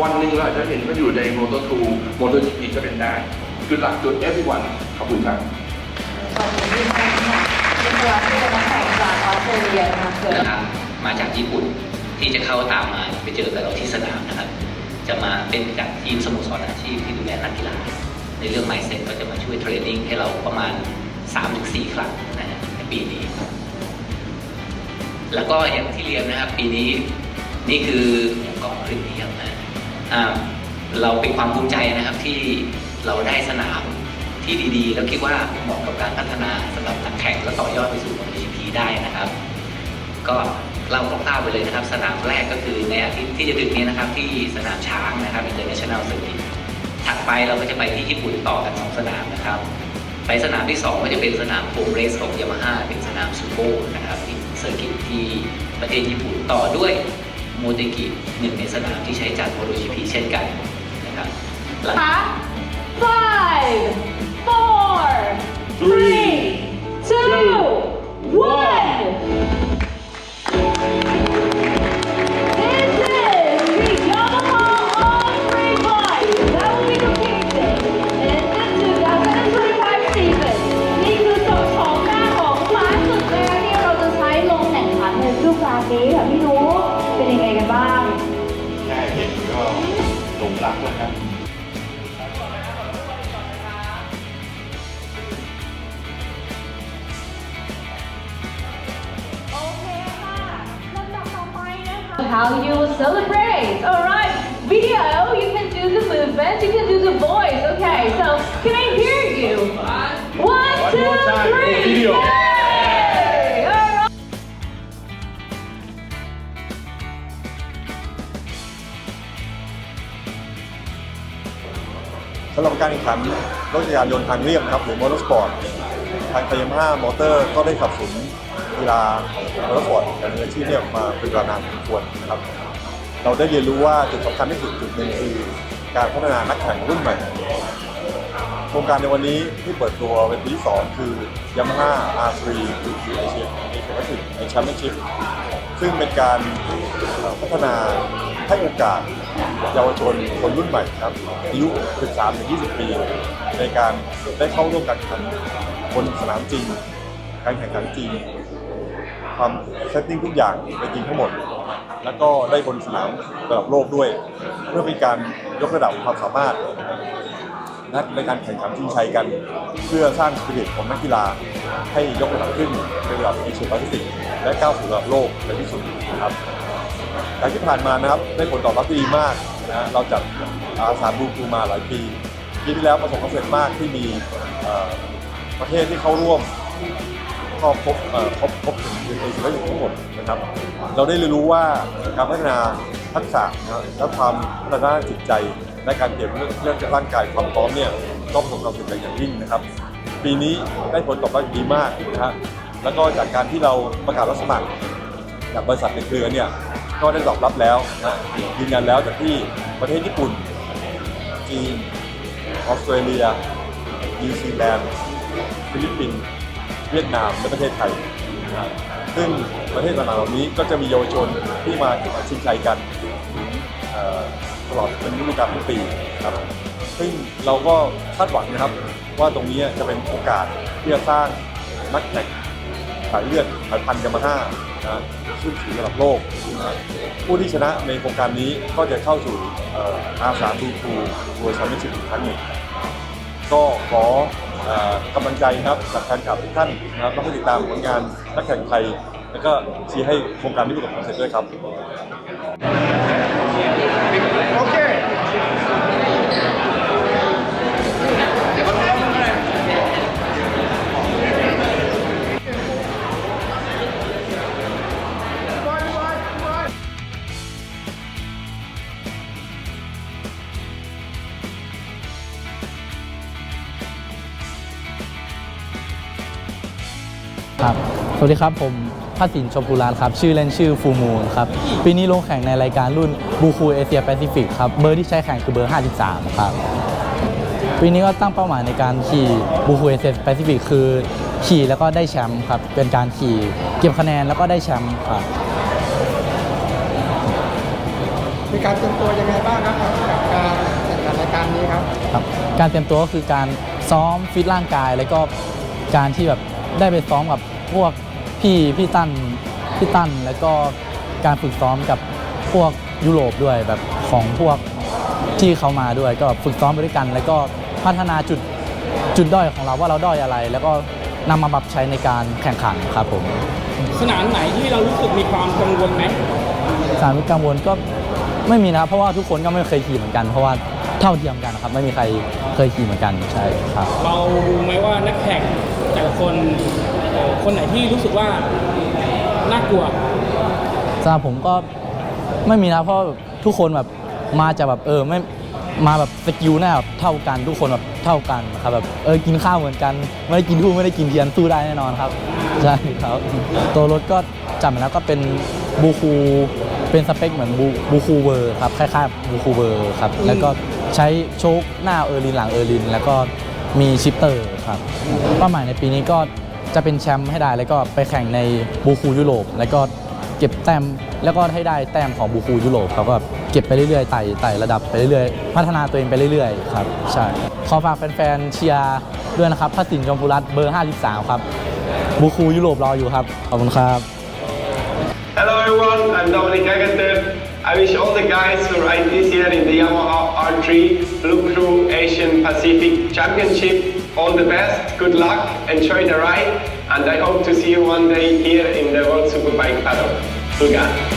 วันหนึ่งเราอาจจะเห็นมันอยู่ในโมโตทูโมโตจีพีก็เป็นได้ คือหลักจุด everyone ขอบคุณครับตอนนี้ที่ท่านเนี่ยเป็นตัวที่จะมาแข่งจากออสเตรเลียนะคะเกิดนะครับมาจากญี่ปุ่นที่จะเข้าตามมาไปเจอกับเราที่สนามนะครับ จะมาเป็นจากทีมสโมสรอาชีพที่ดูแลนักกีฬาในเรื่อง mindset ก็จะมาช่วยเทรนนิ่งให้เราประมาณ 3-4 ครั้งนะฮะในปีนี้ แล้วก็อย่างที่เรียนนะครับ ปีนี้นี่คือกองพรีเมียมนะอ่า เราเป็นความภูมิใจนะครับที่เราได้สนามที่ดีๆ แล้วคิดว่าเหมาะกับการพัฒนาสำหรับนักแข่งและต่อยอดไปสู่ MotoGP ได้นะครับ ก็เราคร่าวๆไปเลยนะครับ สนามแรกก็คือในอาทิตย์ที่จะถึงนี้นะครับ ที่สนามช้างนะครับ International Circuit ถัดไปเราก็จะไปที่ญี่ปุ่นต่อกันสองสนามนะครับ ไปสนามที่ 2 ก็จะเป็นสนามโฮมเรสของยามาฮ่าเป็นสนามซูโก้นะครับที่เซอร์กิตที่ประเทศญี่ปุ่นต่อด้วย โมเตกิหนึ่งในสนามที่ใช้จัดโมโตจีพีเช่นกันนะครับหลัง Five, four, three, two, one. This is the Yamaha On-Free Bike that will be competing in the 2025 season. นี่คือโจทย์ของหน้าของม้าสุดแรกที่เราจะใช้ลงแข่งขันในฤดูกาลนี้ค่ะพี่ หลงรักแล้วครับ How you will celebrate? All right, video. You can do the movement. You can do the voice. Okay, so can I hear you? การแข่งขันรถจักรยานยนต์ทางเรียบครับหรือมอเตอร์สปอร์ตทางไทยมาฮ่ามอเตอร์ก็ได้ขับสนุนกีฬามอเตอร์สปอร์ตอย่างมืออาชีพเนี่ยมาเป็นเวลานานพอสมควรครับ เราได้เรียนรู้ว่าจุดสำคัญที่สุดจุดหนึ่งคือการพัฒนานักแข่งรุ่นใหม่โครงการในวันนี้ที่เปิดตัวเป็นปีที่สองคือ Yamaha R3 GT Asia Asia Pacific Championship ซึ่งเป็นการพัฒนา ให้โอกาสเยาวชนคนรุ่นใหม่ครับอายุ 13-20 ปี ในการได้เข้าร่วมการแข่งขันบนสนามจริง การแข่งขันจริงความเซตติ้งทุกอย่างเป็นจริงทั้งหมด แล้วก็ได้บนสนามระดับโลกด้วย เพื่อเป็นการยกระดับความสามารถนักในการแข่งขันชิงชัยกัน เพื่อสร้างสปิริตของนักกีฬาให้ยกระดับขึ้นในระดับเอเชียแปซิฟิกและก้าวสู่ระดับโลกในที่สุดนะครับ การที่ผ่านมานะครับได้ผลตอบรับที่ดีมากนะเราจัดอาสาบูคูมาหลายปีปีที่แล้วประสบความสำเร็จมากที่มีประเทศที่เข้าร่วมก็พบเอ่อพบพบถึงเอเชียแปซิฟิกทั้งหมดนะครับ เราได้เรียนรู้ว่าการพัฒนาทักษะนะครับและความพัฒนาจิตใจและการเตรียมเรื่องเรื่องร่างกายความพร้อมเนี่ยก็ประสบความสำเร็จอย่างยิ่งนะครับ ปีนี้ได้ผลตอบรับดีมากนะฮะแล้วก็จากการที่เราประกาศรับสมัครจากบริษัทในเครือเนี่ย ก็ได้ตอบรับแล้วนะยืนยันแล้วจากที่ประเทศญี่ปุ่น จีน ออสเตรเลียนิวซีแลนด์ฟิลิปปินส์เวียดนามและประเทศไทย ซึ่งประเทศต่างๆเหล่านี้ก็จะมีเยาวชนที่มาแข่งขันชิงชัยกันตลอดเป็นฤดูกาลทั้งปีครับ ซึ่งเราก็คาดหวังนะครับว่าตรงนี้จะเป็นโอกาสที่จะสร้างนักแข่ง สายเลือดสายพันธุ์ยามาฮ่านะขึ้นสู่ระดับโลกนะผู้ที่ชนะในโครงการนี้ก็จะเข้าสู่อาสาทูทูทัวร์แชมเปี้ยนชิพอีกครั้งหนึ่งก็ขอกำลังใจครับจากแฟนคลับทุกท่านนะครับแล้วก็ติดตามผลงานนักแข่งไทย แล้วก็เชียร์ให้โครงการนี้ประสบความสำเร็จด้วยครับโอเค รับ สวัสดีครับผมภาสินชมพูรานครับ ชื่อเล่นชื่อฟูมูลครับ ปีนี้ลงแข่งในรายการรุ่นบูคูเอเชียแปซิฟิกครับ เบอร์ที่ใช้แข่งคือเบอร์ 53 ครับ ปีนี้ก็ตั้งเป้าหมายในการขี่บูคูเอเชียแปซิฟิกคือ ขี่แล้วก็ได้แชมป์ครับ เป็นการขี่เก็บคะแนนแล้วก็ได้แชมป์ครับ มีการเตรียมตัวยังไงบ้างครับกับการแข่งขันรายการนี้ครับ ครับ การเตรียมตัวก็คือการซ้อมฟิตร่างกายแล้วก็การที่แบบได้ไปซ้อมกับ พวกพี่พี่ตั้นพี่ตั้นแล้วก็การฝึกซ้อมกับพวกยุโรปด้วยแบบของพวกที่เขามาด้วยก็ฝึกซ้อมไปด้วยกัน แล้วก็พัฒนาจุดจุดด้อยของเราว่าเราด้อยอะไร แล้วก็นำมาปรับใช้ในการแข่งขันครับผมสนามไหนที่เรารู้สึกมีความกังวลไหมสารวิกังวลก็ไม่มีนะครับเพราะว่าทุกคนก็ไม่เคยขี่เหมือนกัน เพราะว่าเท่าเทียมกันนะครับไม่มีใครเคยขี่เหมือนกันใช่ครับ เราดูไหมว่านักแข่งแต่ละคนเอ่อ คนไหนที่รู้สึกว่าน่ากลัวสำหรับผมก็ไม่มีนะเพราะแบบทุกคนแบบมาจากแบบเออไม่มาแบบสกิลหน้าแบบเท่ากันทุกคนแบบเท่ากันครับแบบเออกินข้าวเหมือนกัน ไม่ได้กินทู่ไม่ได้กินเทียนสู้ได้แน่นอนครับใช่ครับตัวรถก็จับมาแล้วก็เป็นบูคูเป็นสเปคเหมือนบูบูคูเวอร์ครับคล้ายๆบูคูเวอร์ครับแล้วก็ใช้โชคหน้าเออร์ลินหลังเออร์ลิน แล้วก็มีชิปเตอร์ครับเป้าหมายในปีนี้ก็ จะเป็นแชมป์ให้ได้แล้วก็ไปแข่งในบูคูยุโรปแล้วก็เก็บแต้มแล้วก็ให้ได้แต้มของบูคูยุโรปเขาก็เก็บไปเรื่อยๆไต่ไต่ระดับไปเรื่อยๆพัฒนาตัวเองไปเรื่อยๆครับใช่ขอฝากแฟนๆเชียร์ด้วยนะครับพระสินชมพูรัตน์เบอร์ 53 ครับบูคูยุโรปรออยู่ครับขอบคุณครับ Hello everyone, I'm Dominic Agater. I wish all the guys who ride this year in the Yamaha R3 Blue Crew Asian Pacific Championship all the best, good luck, enjoy the ride, and I hope to see you one day here in the World Superbike paddock. Luck.